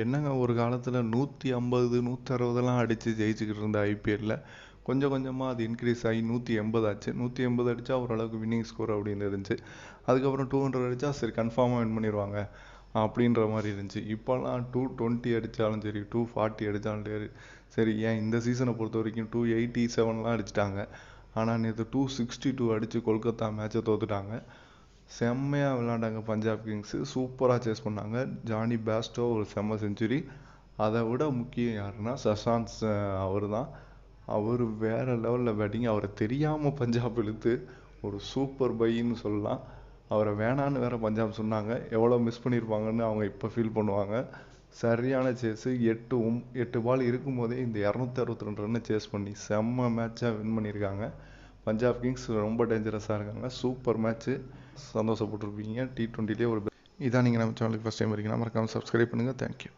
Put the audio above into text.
என்னங்க ஒரு காலத்தில் நூற்றி ஐம்பது நூற்றி அறுபதெல்லாம் அடித்து ஜெயிச்சுக்கிட்டு இருந்த ஐபிஎல்லில் கொஞ்சம் கொஞ்சமாக அது இன்க்ரீஸ் ஆகி நூற்றி எண்பது ஆச்சு. நூற்றி எண்பது அடித்தா ஓரளவுக்கு வின்னிங் ஸ்கோர் அப்படின்னு இருந்துச்சு. அதுக்கப்புறம் டூ ஹண்ட்ரட் அடித்தா சரி கன்ஃபார்மாக வின் பண்ணிடுவாங்க அப்படின்ற மாதிரி இருந்துச்சு. இப்போல்லாம் டூ டுவெண்ட்டி அடித்தாலும் சரி டூ ஃபார்ட்டி அடித்தாலும் சரி சரி ஏன் இந்த சீசனை பொறுத்த வரைக்கும் டூ எயிட்டி செவன்லாம் அடிச்சிட்டாங்க. ஆனால் நேற்று டூ சிக்ஸ்டி டூ அடித்து கொல்கத்தா மேட்சை தோத்துட்டாங்க. செம்மையாக விளாண்டாங்க பஞ்சாப் கிங்ஸு. சூப்பராக சேஸ் பண்ணாங்க. ஜானி பேஸ்டோ ஒரு செம்ம செஞ்சுரி. அதை விட முக்கியம் யாருன்னா சஷாந்த் அவர் தான் அவர் வேறு லெவலில் பேட்டிங். அவரை தெரியாமல் பஞ்சாப் இழுத்து ஒரு சூப்பர் பைன்னு சொல்லலாம். அவரை வேணான்னு வேறு பஞ்சாப் சொன்னாங்க. எவ்வளோ மிஸ் பண்ணியிருப்பாங்கன்னு அவங்க இப்போ ஃபீல் பண்ணுவாங்க. சரியான சேஸு எட்டு ஒம் எட்டு பால் இருக்கும்போதே இந்த இரநூத்தி அறுபத்தி ரெண்டு ரன்னு சேஸ் பண்ணி செம்ம மேட்சாக வின் பண்ணியிருக்காங்க. பஞ்சாப் கிங்ஸ் ரொம்ப டேஞ்சரஸாக இருக்காங்க. சூப்பர் மேட்ச்சு சந்தோஷப்பட்டுருப்பீங்க. டி ட்வெண்ட்டிலே ஒரு இதான் நீங்கள் நம்ம சேனலுக்கு ஃபஸ்ட் டைம் இருக்கீங்கன்னா மறக்காமல் சப்ஸ்கிரைப் பண்ணுங்கள் தேங்க்யூ